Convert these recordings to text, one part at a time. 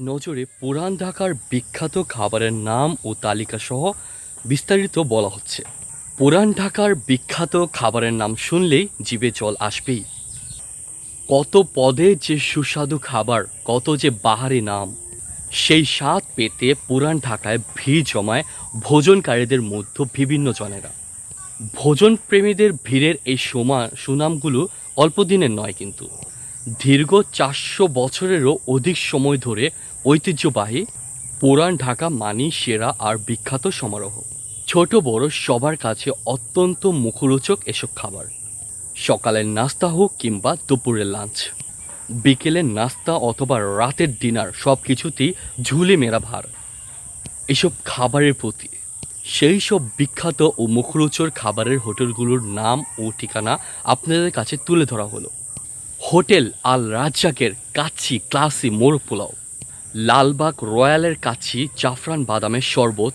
নজরে পুরান ঢাকার বিখ্যাত খাবারের নাম ও তালিকা সহ বিস্তারিত বলা হচ্ছে। পুরান ঢাকার বিখ্যাত খাবারের নাম শুনলেই জিভে জল আসবেই। কত পদে যে সুস্বাদু খাবার, কত যে বাহারি নাম। সেই স্বাদ পেতে পুরান ঢাকায় ভিড় জমায় ভোজনকারীদের মধ্যে বিভিন্ন জনেরা। ভোজন প্রেমীদের ভিড়ের এই সমা, সুনামগুলো অল্প দিনের নয় কিন্তু। দীর্ঘ চারশো বছরেরও অধিক সময় ধরে ঐতিহ্যবাহী পুরান ঢাকা মানি সেরা আর বিখ্যাত সমারোহ। ছোট বড় সবার কাছে অত্যন্ত মুখরোচক এসব খাবার। সকালের নাস্তা হোক কিংবা দুপুরের লাঞ্চ বিকেলের নাস্তা অথবা রাতের ডিনার সব কিছুতেই ঝুলে মেরা ভার। এসব খাবারের প্রতি সেই সব বিখ্যাত ও মুখরোচর খাবারের হোটেলগুলোর নাম ও ঠিকানা আপনাদের কাছে তুলে ধরা হলো। হোটেল আল রাজ্জাকের কাচ্চি ক্লাসি মোরগ পোলাও। লালবাগ রয়্যালের কাচ্চি জাফরান বাদামের শরবত,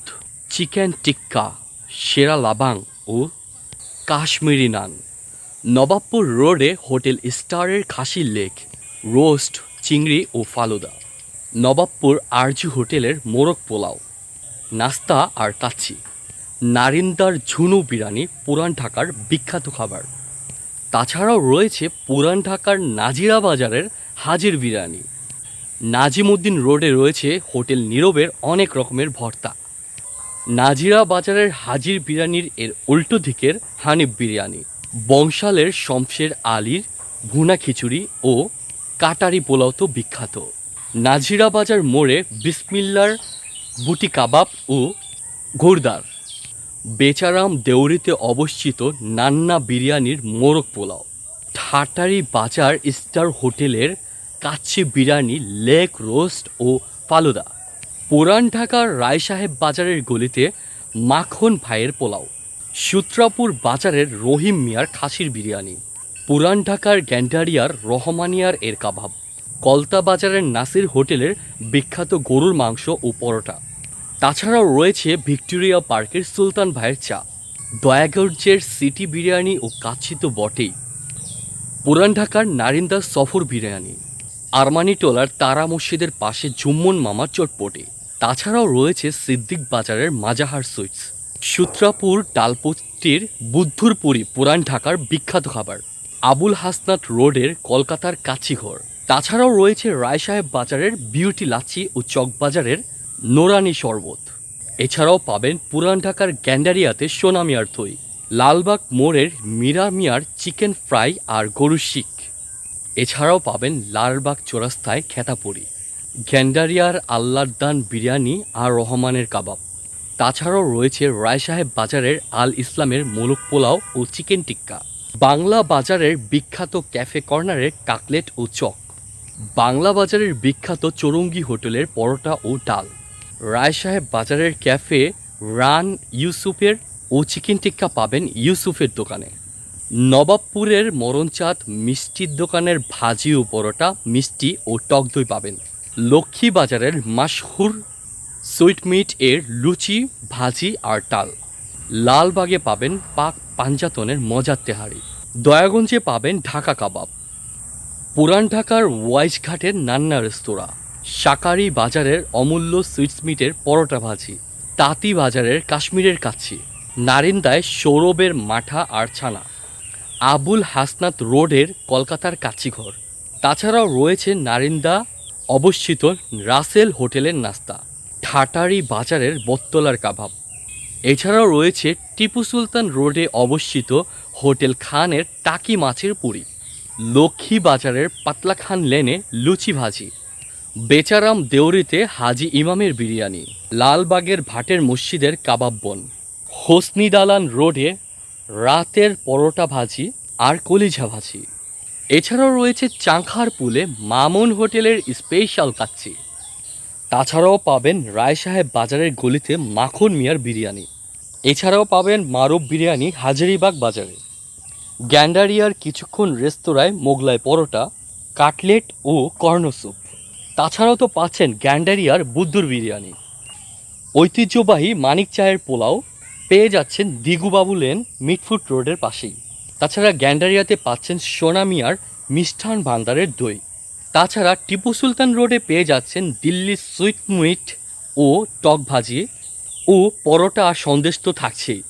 চিকেন টিক্কা, সেরা লাবাং ও কাশ্মীরি নান। নবাবপুর রোডে হোটেল স্টারের খাসির লেক, রোস্ট, চিংড়ি ও ফালুদা। নবাবপুর আরজু হোটেলের মোরগ পোলাও, নাস্তা আর কাচ্চি নারিন্দার ঝুনু বিরিয়ানি পুরান ঢাকার বিখ্যাত খাবার। তাছাড়াও রয়েছে পুরান ঢাকার নাজিরা বাজারের হাজির বিরিয়ানি। নাজিমুদ্দিন রোডে রয়েছে হোটেল নীরবের অনেক রকমের ভর্তা। নাজিরা বাজারের হাজির বিরিয়ানির এর উল্টো দিকের হানিফ বিরিয়ানি, বংশালের শমশের আলীর ভুনা খিচুড়ি ও কাটারি পোলাও তো বিখ্যাত। নাজিরা বাজার মোড়ে বিসমিল্লার বুটি কাবাব ও ঘোরদার বেচারাম দেউরিতে অবস্থিত নান্না বিরিয়ানির মোরগ পোলাও। ঠাটারি বাজার স্টার হোটেলের কাচ্চি বিরিয়ানি লেগ রোস্ট ও ফালুদা। পুরান ঢাকার রায় সাহেব বাজারের গলিতে মাখন ভাইয়ের পোলাও। সূত্রাপুর বাজারের রহিম মিয়ার খাসির বিরিয়ানি। পুরান ঢাকার গ্যান্ডারিয়ার রহমানিয়ার এর কাবাব। কলতা বাজারের নাসির হোটেলের বিখ্যাত গরুর মাংস ও পরোটা। তাছাড়াও রয়েছে ভিক্টোরিয়া পার্কের সুলতান ভাইয়ের চা। দয়াগঞ্জের সিটি বিরিয়ানি ও কাচ্ছি তো বটেই। পুরান ঢাকার নারিন্দা সফর বিরিয়ানি। আরমানি টোলার তারা মসজিদের পাশে জুম্মন মামার চটপটে। তাছাড়াও রয়েছে সিদ্দিক বাজারের মাজাহার সুইটস। সূত্রাপুর ডালপট্টির বুদ্ধুরপুরি পুরান ঢাকার বিখ্যাত খাবার। আবুল হাসনাত রোডের কলকাতার কাছিঘর। তাছাড়াও রয়েছে রায় সাহেব বাজারের বিউটি লাচ্ছি ও চকবাজারের নোরানি শরবত। এছাড়াও পাবেন পুরান ঢাকার গ্যান্ডারিয়াতে সোনামিয়ার থই, লালবাগ মোড়ের মীরা মিয়ার চিকেন ফ্রাই আর গরু শিক। এছাড়াও পাবেন লালবাগ চোরাস্তায় খেতাপুরি গ্যান্ডারিয়ার আল্লাহদান বিরিয়ানি আর রহমানের কাবাব। তাছাড়াও রয়েছে রায় সাহেব বাজারের আল ইসলামের মোলক পোলাও ও চিকেন টিক্কা। বাংলা বাজারের বিখ্যাত ক্যাফে কর্নারের কাকলেট ও চক। বাংলা বাজারের বিখ্যাত চৌরঙ্গি হোটেলের পরোটা ও ডাল। রায় সাহেব বাজারের ক্যাফে রান ইউসুফের ও চিকেন টিক্কা পাবেন ইউসুফের দোকানে। নবাবপুরের মরণচাঁদ মিষ্টির দোকানের ভাজি ও পরোটা, মিষ্টি ও টক দই পাবেন। লক্ষ্মী বাজারের মাসহুর সুইট মিট এর লুচি, ভাজি আর ডাল। লালবাগে পাবেন পাক পাঞ্জাতনের মজার তেহারি। দয়াগঞ্জে পাবেন ঢাকা কাবাব। পুরান ঢাকার ওয়াইজঘাটের নান্না রেস্তোরাঁ। শাকারি বাজারের অমূল্য সুইটসমিটের পরোটা ভাজি। তাঁতি বাজারের কাশ্মীরের কাছি নারিন্দায় সৌরভের মাঠা আর ছানা। আবুল হাসনাত রোডের কলকাতার কাছিঘর। তাছাড়াও রয়েছে নারিন্দা অবস্থিত রাসেল হোটেলের নাস্তা, ঠাটারি বাজারের বত্তলার কাবাব। এছাড়াও রয়েছে টিপু সুলতান রোডে অবস্থিত হোটেল খানের টাকি মাছের পুরি, লক্ষ্মী বাজারের পাতলা খান লেনে লুচি ভাজি, বেচারাম দেউরিতে হাজি ইমামের বিরিয়ানি, লালবাগের ভাটের মসজিদের কাবাব বন, হোসনি দালান রোডে রাতের পরোটা ভাজি আর কলিঝা ভাজি। এছাড়াও রয়েছে চাংখার পুলে মামুন হোটেলের স্পেশাল কাচ্চি। তাছাড়াও পাবেন রায় সাহেব বাজারের গলিতে মাখন মিয়ার বিরিয়ানি। এছাড়াও পাবেন মারুফ বিরিয়ানি হাজারিবাগ বাজারে। গ্যান্ডারিয়ার কিছুক্ষণ রেস্তোরাঁয় মোগলাই পরোটা, কাটলেট ও কর্ন স্যুপ। তাছাড়াও তো পাচ্ছেন গ্যান্ডারিয়ার বুদ্ধুর বিরিয়ানি। ঐতিহ্যবাহী মানিক চায়ের পোলাও পেয়ে যাচ্ছেন দিগুবাবু লেন মিটফুট রোডের পাশেই। তাছাড়া গ্যান্ডারিয়াতে পাচ্ছেন সোনামিয়ার মিষ্টান ভান্ডারের দই। তাছাড়া টিপু সুলতান রোডে পেয়ে যাচ্ছেন দিল্লি সুইট মুইট ও টক ভাজি ও পরোটা আর সন্দেশ তো থাকছেই।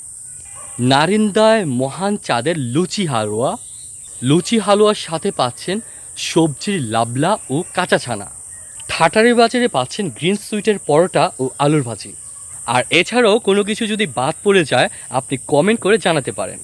নারিন্দায় মহান চাঁদের লুচি হালুয়া, লুচি হালুয়ার সাথে পাচ্ছেন সবজির লাবলা ও কাঁচা ছানা। ঠাটারি বাজারে পাচ্ছেন গ্রিন সুইটের পরোটা ও আলুর ভাজি। আর এছাড়াও কোনো কিছু যদি বাদ পড়ে যায় আপনি কমেন্ট করে জানাতে পারেন।